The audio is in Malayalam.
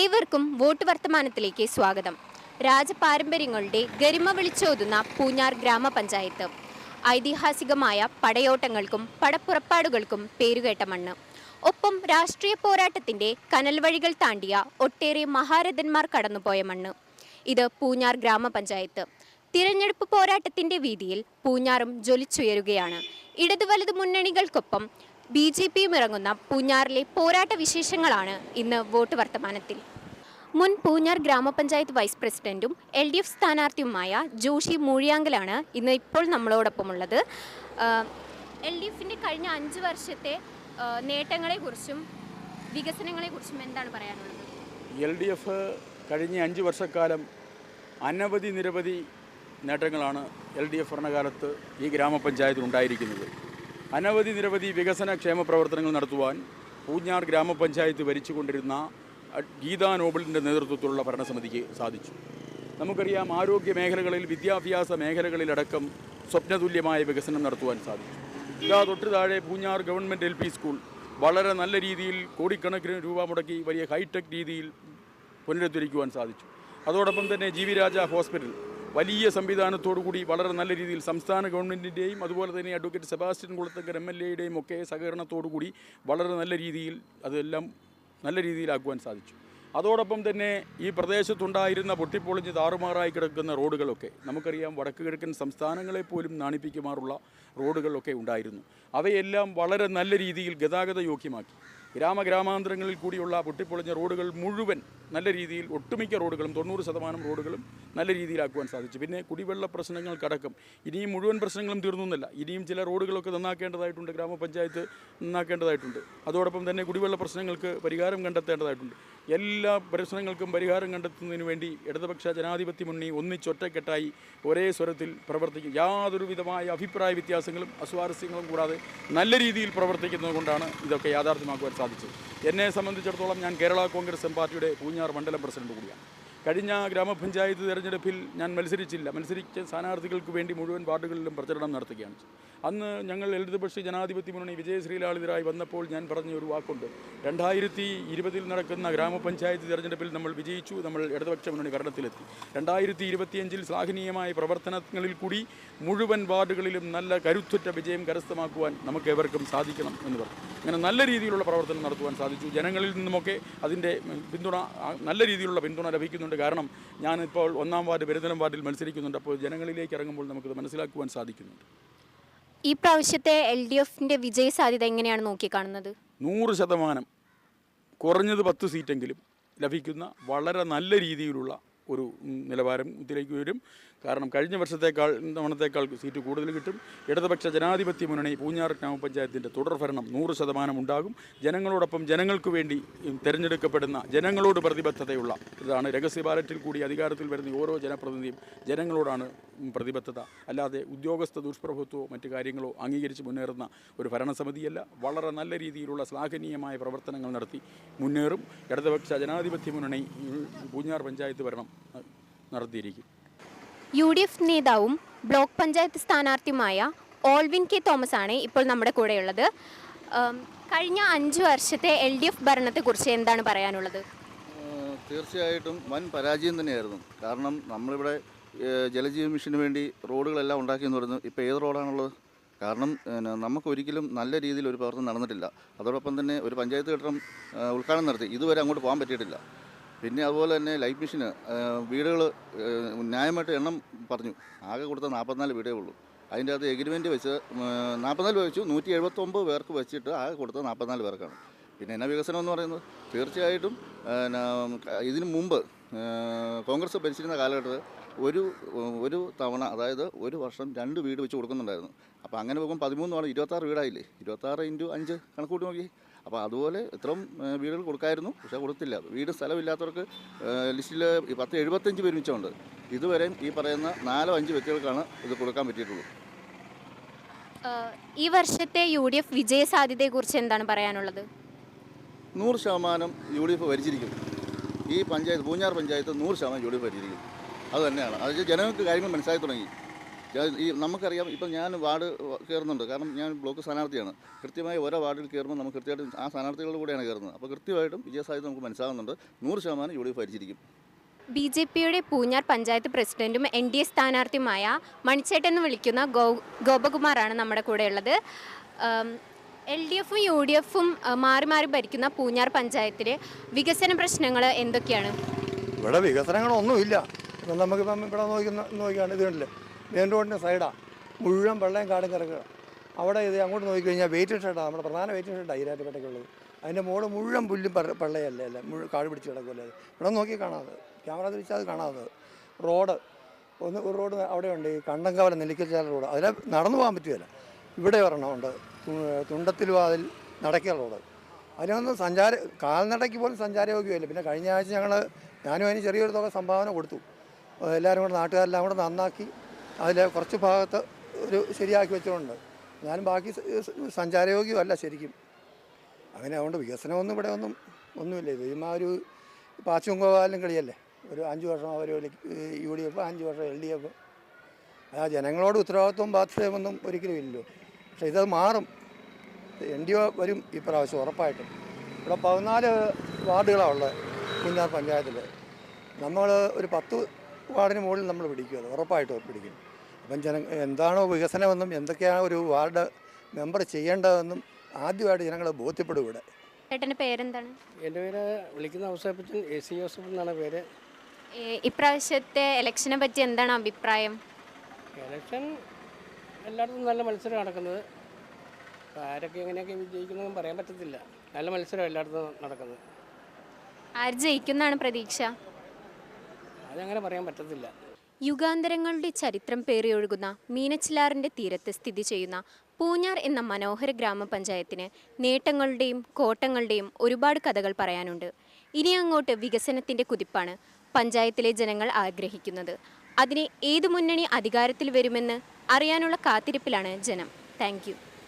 ഏവർക്കും വോട്ട് വർത്തമാനത്തിലേക്ക് സ്വാഗതം. രാജപാരമ്പര്യങ്ങളുടെ ഗരിമ വിളിച്ചോതുന്ന പൂഞ്ഞാർ ഗ്രാമപഞ്ചായത്ത്. ഐതിഹാസികമായ പടയോട്ടങ്ങൾക്കും പടപ്പുറപ്പാടുകൾക്കും പേരുകേട്ട മണ്ണ്. ഒപ്പം രാഷ്ട്രീയ പോരാട്ടത്തിന്റെ കനൽവഴികൾ താണ്ടിയ ഒട്ടേറെ മഹാരഥന്മാർ കടന്നുപോയ മണ്ണ്. ഇത് പൂഞ്ഞാർ ഗ്രാമപഞ്ചായത്ത്. തിരഞ്ഞെടുപ്പ് പോരാട്ടത്തിന്റെ വീതിയിൽ പൂഞ്ഞാറും ജ്വലിച്ചുയരുകയാണ്. ഇടതു വലതു മുന്നണികൾക്കൊപ്പം ബി ജെ പിയും ഇറങ്ങുന്ന പൂഞ്ഞാറിലെ പോരാട്ട വിശേഷങ്ങളാണ് ഇന്ന് വോട്ട് വർത്തമാനത്തിൽ. മുൻ പൂഞ്ഞാർ ഗ്രാമപഞ്ചായത്ത് വൈസ് പ്രസിഡന്റും എൽ ഡി എഫ് സ്ഥാനാർത്ഥിയുമായ ജോഷി മൂഴിയാങ്കലാണ് ഇന്ന് ഇപ്പോൾ നമ്മളോടൊപ്പമുള്ളത്. എൽ ഡി എഫിന്റെ കഴിഞ്ഞ അഞ്ച് വർഷത്തെ നേട്ടങ്ങളെക്കുറിച്ചും വികസനങ്ങളെക്കുറിച്ചും എന്താണ് പറയാനുള്ളത്? എൽ ഡി എഫ് കഴിഞ്ഞ അഞ്ച് വർഷക്കാലം അനവധി നിരവധി നേട്ടങ്ങളാണ് എൽ ഡി എഫ് ഭരണകാലത്ത് ഈ ഗ്രാമപഞ്ചായത്തിൽ ഉണ്ടായിരിക്കുന്നത്. അനവധി നിരവധി വികസന ക്ഷേമ പ്രവർത്തനങ്ങൾ നടത്തുവാൻ പൂഞ്ഞാർ ഗ്രാമപഞ്ചായത്ത് ഭരിച്ചുകൊണ്ടിരുന്ന ഗീതാ നോബിളിന്റെ നേതൃത്വത്തിലുള്ള ഭരണസമിതിക്ക് സാധിച്ചു. നമുക്കറിയാം ആരോഗ്യ മേഖലകളിൽ വിദ്യാഭ്യാസ മേഖലകളിലടക്കം സ്വപ്നതുല്യമായ വികസനം നടത്തുവാൻ സാധിച്ചു. ഇതാ തൊട്ട് താഴെ പൂഞ്ഞാർ ഗവൺമെന്റ് എൽ സ്കൂൾ വളരെ നല്ല രീതിയിൽ കോടിക്കണക്കിന് രൂപ മുടക്കി വലിയ ഹൈടെക് രീതിയിൽ പുനരുദ്ധരിക്കുവാൻ സാധിച്ചു. അതോടൊപ്പം തന്നെ ജി രാജ ഹോസ്പിറ്റൽ വലിയ സംവിധാനത്തോടുകൂടി വളരെ നല്ല രീതിയിൽ സംസ്ഥാന ഗവൺമെന്റിന്റെയും അതുപോലെ തന്നെ advocate Sebastian Kulathankar M L എയുടെയും ഒക്കെ സഹകരണത്തോടുകൂടി വളരെ നല്ല രീതിയിൽ അതെല്ലാം നല്ല രീതിയിലാക്കുവാൻ സാധിച്ചു. അതോടൊപ്പം തന്നെ ഈ പ്രദേശത്തുണ്ടായിരുന്ന പൊട്ടിപ്പൊളിഞ്ഞ് താറുമാറായി കിടക്കുന്ന റോഡുകളൊക്കെ നമുക്കറിയാം വടക്ക് കിഴക്കൻ സംസ്ഥാനങ്ങളെ പോലും നാണിപ്പിക്കുമാറുള്ള റോഡുകളൊക്കെ ഉണ്ടായിരുന്നു. അവയെല്ലാം വളരെ നല്ല രീതിയിൽ ഗതാഗത യോഗ്യമാക്കി ഗ്രാമഗ്രാമാന്തരങ്ങളിൽ കൂടിയുള്ള പൊട്ടിപ്പൊളിഞ്ഞ റോഡുകൾ മുഴുവൻ നല്ല രീതിയിൽ ഒട്ടുമിക്ക റോഡുകളും തൊണ്ണൂറ് ശതമാനം റോഡുകളും നല്ല രീതിയിലാക്കുവാൻ സാധിച്ചു. പിന്നെ കുടിവെള്ള പ്രശ്നങ്ങൾക്കടക്കം ഇനിയും മുഴുവൻ പ്രശ്നങ്ങളും തീർന്നൊന്നുമില്ല. ഇനിയും ചില റോഡുകളൊക്കെ നന്നാക്കേണ്ടതായിട്ടുണ്ട് ഗ്രാമപഞ്ചായത്ത് നന്നാക്കേണ്ടതായിട്ടുണ്ട്. അതോടൊപ്പം തന്നെ കുടിവെള്ള പ്രശ്നങ്ങൾക്ക് പരിഹാരം കണ്ടെത്തേണ്ടതായിട്ടുണ്ട്. എല്ലാ പ്രശ്നങ്ങൾക്കും പരിഹാരം കണ്ടെത്തുന്നതിന് വേണ്ടി ഇടതുപക്ഷ ജനാധിപത്യ മുന്നണി ഒന്നിച്ചൊറ്റക്കെട്ടായി ഒരേ സ്വരത്തിൽ പ്രവർത്തിക്കും. യാതൊരു വിധമായ അഭിപ്രായ വ്യത്യാസങ്ങളും അസ്വാരസ്യങ്ങളും കൂടാതെ നല്ല രീതിയിൽ പ്രവർത്തിക്കുന്നത് ഇതൊക്കെ യാഥാർത്ഥ്യമാക്കുവാൻ സാധിച്ചത്. എന്നെ സംബന്ധിച്ചിടത്തോളം ഞാൻ കേരള കോൺഗ്രസ് എം പാർട്ടിയുടെ പൂഞ്ഞാർ മണ്ഡലം പ്രസിഡന്റ് കൂടിയാണ്. കഴിഞ്ഞ ഗ്രാമപഞ്ചായത്ത് തെരഞ്ഞെടുപ്പിൽ ഞാൻ മത്സരിച്ചില്ല. മത്സരിച്ച സ്ഥാനാർത്ഥികൾക്ക് വേണ്ടി മുഴുവൻ വാർഡുകളിലും പ്രചരണം നടത്തുകയാണ്. അന്ന് ഞങ്ങൾ ഇടതുപക്ഷ ജനാധിപത്യ മുന്നണി വിജയശ്രീലാളിതരായി വന്നപ്പോൾ ഞാൻ പറഞ്ഞ ഒരു വാക്കുണ്ട്. രണ്ടായിരത്തി ഇരുപതിൽ നടക്കുന്ന ഗ്രാമപഞ്ചായത്ത് തെരഞ്ഞെടുപ്പിൽ നമ്മൾ വിജയിച്ചു. നമ്മൾ ഇടതുപക്ഷ മുന്നണി ഭരണത്തിലെത്തി. രണ്ടായിരത്തി ഇരുപത്തിയഞ്ചിൽ ശ്ലാഘനീയമായ പ്രവർത്തനങ്ങളിൽ കൂടി മുഴുവൻ വാർഡുകളിലും നല്ല കരുത്തുറ്റ വിജയം കരസ്ഥമാക്കുവാൻ നമുക്ക് ഏവർക്കും സാധിക്കണം എന്ന് പറഞ്ഞു. അങ്ങനെ നല്ല രീതിയിലുള്ള പ്രവർത്തനം നടത്തുവാൻ സാധിച്ചു. ജനങ്ങളിൽ നിന്നുമൊക്കെ അതിന്റെ പിന്തുണ നല്ല രീതിയിലുള്ള പിന്തുണ ലഭിക്കുന്നുണ്ട്. കാരണം ഞാനിപ്പോൾ ഒന്നാം വാർഡ് പെരുന്തലം വാർഡിൽ മത്സരിക്കുന്നുണ്ട്. അപ്പോൾ ജനങ്ങളിലേക്ക് ഇറങ്ങുമ്പോൾ നമുക്കത് മനസ്സിലാക്കുവാൻ സാധിക്കുന്നുണ്ട്. ഈ പ്രാവശ്യത്തെ എൽ ഡി എഫിന്റെ വിജയ സാധ്യത എങ്ങനെയാണ് നോക്കിക്കാണുന്നത്? നൂറ് ശതമാനം കുറഞ്ഞത് പത്ത് സീറ്റെങ്കിലും ലഭിക്കുന്ന വളരെ നല്ല രീതിയിലുള്ള ഒരു നിലവാരം ഇതിലേക്ക് വരും. കാരണം കഴിഞ്ഞ വർഷത്തേക്കാൾ തവണത്തേക്കാൾ സീറ്റ് കൂടുതൽ കിട്ടും. ഇടതുപക്ഷ ജനാധിപത്യ മുന്നണി പൂഞ്ഞാർ ഗ്രാമപഞ്ചായത്തിന്റെ തുടർഭരണം നൂറ് ശതമാനം ഉണ്ടാകും. ജനങ്ങളോടൊപ്പം ജനങ്ങൾക്ക് വേണ്ടി തിരഞ്ഞെടുക്കപ്പെടുന്ന ജനങ്ങളോട് പ്രതിബദ്ധതയുള്ള ഇതാണ് രഹസ്യ ബാലറ്റിൽ കൂടി അധികാരത്തിൽ വരുന്ന ഓരോ ജനപ്രതിനിധിയും ജനങ്ങളോടാണ് പ്രതിബദ്ധത. അല്ലാതെ ഉദ്യോഗസ്ഥ ദുഷ്പ്രഭുത്വമോ മറ്റു കാര്യങ്ങളോ അംഗീകരിച്ച് മുന്നേറുന്ന ഒരു ഭരണസമിതിയല്ല. വളരെ നല്ല രീതിയിലുള്ള ശ്ലാഘനീയമായ പ്രവർത്തനങ്ങൾ നടത്തി മുന്നേറും. ഇടതുപക്ഷ ജനാധിപത്യ മുന്നണി പൂഞ്ഞാർ പഞ്ചായത്ത് ഭരണം നടത്തിയിരിക്കും. യു ഡി എഫ് നേതാവും ബ്ലോക്ക് പഞ്ചായത്ത് സ്ഥാനാർത്ഥിയുമായ ഓൾവിൻ കെ തോമസ് ആണ് ഇപ്പോൾ നമ്മുടെ കൂടെയുള്ളത്. കഴിഞ്ഞ അഞ്ച് വർഷത്തെ എൽ ഡി എഫ് ഭരണത്തെക്കുറിച്ച് എന്താണ് പറയാനുള്ളത്? തീർച്ചയായിട്ടും വൻ പരാജയം തന്നെയായിരുന്നു. കാരണം നമ്മളിവിടെ ജലജീവൻ മിഷന് വേണ്ടി റോഡുകളെല്ലാം ഉണ്ടാക്കിയെന്ന് പറയുന്നു ഇപ്പോൾ ഏത് റോഡാണുള്ളത്? കാരണം നമുക്ക് നമുക്കൊരിക്കലും നല്ല രീതിയിൽ ഒരു പ്രവർത്തനം നടന്നിട്ടില്ല. അതോടൊപ്പം തന്നെ ഒരു പഞ്ചായത്ത് കെട്ടിടം ഉദ്ഘാടനം നടത്തി. ഇതുവരെ അങ്ങോട്ട് പോകാൻ പറ്റിയിട്ടില്ല. പിന്നെ അതുപോലെ തന്നെ ലൈഫ് മിഷന് വീടുകൾ ന്യായമായിട്ട് എണ്ണം പറഞ്ഞു. ആകെ കൊടുത്ത നാൽപ്പത്തിനാല് വീടേ ഉള്ളൂ. അതിന്റെ അകത്ത് എഗ്രിമെന്റ് വെച്ച് നാൽപ്പത്തിനാല് വെച്ചു. നൂറ്റി എഴുപത്തൊമ്പത് പേർക്ക് വെച്ചിട്ട് ആകെ കൊടുത്ത നാൽപ്പത്തിനാല് പേർക്കാണ്. പിന്നെ എന്നാ വികസനം എന്ന് പറയുന്നത്? തീർച്ചയായിട്ടും ഇതിനു മുമ്പ് കോൺഗ്രസ് ഭരിച്ചിരുന്ന കാലഘട്ടത്തിൽ ഒരു ഒരു തവണ അതായത് ഒരു വർഷം രണ്ട് വീട് വെച്ച് കൊടുക്കുന്നുണ്ടായിരുന്നു. അപ്പോൾ അങ്ങനെ പോകുമ്പോൾ പതിമൂന്ന് തവണ ഇരുപത്താറ് വീടായില്ലേ? ഇരുപത്താറ് ഇന്റു അഞ്ച് കണക്കൂട്ടി നോക്കി. അപ്പോൾ അതുപോലെ ഇത്രയും വീടുകൾ കൊടുക്കായിരുന്നു പക്ഷേ കൊടുത്തില്ല. വീട് സ്ഥലമില്ലാത്തവർക്ക് ലിസ്റ്റിൽ പത്ത് എഴുപത്തഞ്ച് പേര് മിച്ചമുണ്ട്. ഇതുവരെയും ഈ പറയുന്ന നാലോ അഞ്ച് വ്യക്തികൾക്കാണ് ഇത് കൊടുക്കാൻ പറ്റിയിട്ടുള്ളൂ. ഈ വർഷത്തെ യു ഡി എഫ് വിജയ സാധ്യതയെക്കുറിച്ച് എന്താണ് പറയാനുള്ളത്? നൂറ് ശതമാനം യു ഡി എഫ് ഭരിച്ചിരിക്കും. ഈ പഞ്ചായത്ത് പൂഞ്ഞാർ പഞ്ചായത്ത് നൂറ് ശതമാനം യു ഡി എഫ് ഭരിച്ചിരിക്കും. അത് തന്നെയാണ്. അത് ജനങ്ങൾക്ക് കാര്യങ്ങൾ മനസ്സിലായി തുടങ്ങി. ഈ നമുക്കറിയാം ഇപ്പം ഞാൻ വാർഡ് കയറുന്നുണ്ട് കാരണം ഞാൻ ബ്ലോക്ക് സ്ഥാനാർത്ഥിയാണ്. കൃത്യമായി ഓരോ വാർഡിൽ കയറുമ്പോൾ നമുക്ക് കൃത്യമായിട്ടും ആ സ്ഥാനാർത്ഥികളുടെ കൂടെയാണ് കയറുന്നത് അപ്പോൾ കൃത്യമായിട്ടും വിജയസാധ്യത നമുക്ക് മനസ്സിലാകുന്നുണ്ട്. നൂറ് ശതമാനം യു ഡി എഫ് ഭരിച്ചിരിക്കും. ബി ജെ പിയുടെ പൂഞ്ഞാർ പഞ്ചായത്ത് പ്രസിഡന്റും എൻ ഡി എ സ്ഥാനാർത്ഥിയുമായ മണിച്ചേട്ടൻ എന്ന് വിളിക്കുന്ന ഗോ ഗോപകുമാറാണ് നമ്മുടെ കൂടെയുള്ളത്. എൽ ഡി എഫും യു ഡി എഫും മാറി മാറി ഭരിക്കുന്ന പൂഞ്ഞാർ പഞ്ചായത്തിലെ വികസന പ്രശ്നങ്ങൾ എന്തൊക്കെയാണ്? ഇവിടെ വികസനങ്ങളൊന്നുമില്ല. ഇപ്പം നമുക്കിപ്പം ഇവിടെ നോക്കുന്ന നോക്കിയാണ് ഇത് കണ്ടില്ലേ? മെയിൻ റോഡിന്റെ സൈഡാണ് മുഴുവൻ വെള്ളയും കാടും കിടക്കുക അവിടെ ഇത് അങ്ങോട്ട് നോക്കിക്കഴിഞ്ഞാൽ വെയിറ്റിംഗ് ഷെഡാണ് നമ്മുടെ പ്രധാന വെയിറ്റിംഗ് ഷെഡാണ് ഈരാറ്റുപേട്ടയ്ക്കുള്ളത് അതിന്റെ മുകളിൽ മുഴുവൻ പുല്ലും പള്ള- പള്ളയല്ലേ? അല്ലേ? മുഴുവൻ കാട് പിടിച്ച് കിടക്കുമല്ലേ ഇവിടെ നോക്കി കാണാതെ ക്യാമറ തിരിച്ചാൽ അത് കാണാതെ റോഡ്. ഒന്ന് ഒരു റോഡ് അവിടെയുണ്ട്. ഈ കണ്ടങ്കവല നെല്ലിക്കച്ചാൽ റോഡ്. അതിലെ നടന്നു പോകാൻ പറ്റുകയില്ല. ഇവിടെ ഒരെണ്ണമുണ്ട്. തു- തുണ്ടത്തിൽ വാതിൽ നടക്കിയ റോഡ്. അതിനൊന്നും സഞ്ചാര കാൽനടയ്ക്ക് പോലും സഞ്ചാരയോഗ്യമല്ല. പിന്നെ കഴിഞ്ഞ ആഴ്ച ഞങ്ങൾ ഞാനും അതിന് ചെറിയൊരു തുക സംഭാവന കൊടുത്തു. എല്ലാവരും കൂടെ നാട്ടുകാരെല്ലാം കൂടെ നന്നാക്കി അതിൽ കുറച്ച് ഭാഗത്ത് ഒരു ശരിയാക്കി വെച്ചിട്ടുണ്ട്. എന്നാലും ബാക്കി സഞ്ചാരയോഗ്യമല്ല ശരിക്കും. അങ്ങനെ അതുകൊണ്ട് വികസനമൊന്നും ഇവിടെ ഒന്നും ഒന്നുമില്ല. ഇത് ചുമ്മാ ഒരു പാച്ചും കോവാലും കളിയല്ലേ? ഒരു അഞ്ച് വർഷം അവർ യു ഡി എഫ് അഞ്ച് വർഷം എൽ ഡി എഫ് ആ ജനങ്ങളോട് ഉത്തരവാദിത്വം ബാധ്യതയൊന്നും ഒരിക്കലും ഇല്ലല്ലോ. പക്ഷേ ഇതത് മാറും. എൻ ഡി ഒ വരും ഇപ്രാവശ്യം ഉറപ്പായിട്ടും. ഇവിടെ പതിനാല് വാർഡുകളാണ് ഉള്ളത്. കുഞ്ഞാർ പഞ്ചായത്തിൽ നമ്മൾ ഒരു പത്ത് വാർഡിന് മുകളിൽ നമ്മൾ പിടിക്കും അത് ഉറപ്പായിട്ടും പിടിക്കും. അപ്പം ജന എന്താണോ വികസനമെന്നും എന്തൊക്കെയാണ് ഒരു വാർഡ് മെമ്പർ ചെയ്യേണ്ടതെന്നും ആദ്യമായിട്ട് ജനങ്ങൾ ബോധ്യപ്പെടും ഇവിടെ. ചേട്ടന്റെ പേരെന്താണ്? എന്റെ പേര് വിളിക്കുന്ന ഔസേപ്പച്ചൻ എ സി ജോസഫ് എന്നാണ് പേര്. ഇപ്രാവശ്യത്തെ ഇലക്ഷനെ പറ്റി എന്താണ് അഭിപ്രായം? ഇലക്ഷൻ എല്ലായിടത്തും നല്ല മത്സരം നടക്കുന്നത്. ആരൊക്കെ എങ്ങനെയൊക്കെ വിജയിക്കുന്നതെന്ന് പറയാൻ പറ്റത്തില്ല. നല്ല മത്സരം എല്ലായിടത്തും നടക്കുന്നത്. ആര് ജയിക്കുന്നതാണ് പ്രതീക്ഷ? അതങ്ങനെ പറയാൻ പറ്റത്തില്ല. യുഗാന്തരങ്ങളുടെ ചരിത്രം പേറിയൊഴുകുന്ന മീനച്ചിലാറിന്റെ തീരത്ത് സ്ഥിതി ചെയ്യുന്ന പൂഞ്ഞാർ എന്ന മനോഹര ഗ്രാമപഞ്ചായത്തിന് നേട്ടങ്ങളുടെയും കോട്ടങ്ങളുടെയും ഒരുപാട് കഥകൾ പറയാനുണ്ട്. ഇനി അങ്ങോട്ട് വികസനത്തിന്റെ കുതിപ്പാണ് പഞ്ചായത്തിലെ ജനങ്ങൾ ആഗ്രഹിക്കുന്നത്. അതിനെ ഏതു മുന്നണി അധികാരത്തിൽ വരുമെന്ന് അറിയാനുള്ള കാത്തിരിപ്പിലാണ് ജനം. താങ്ക്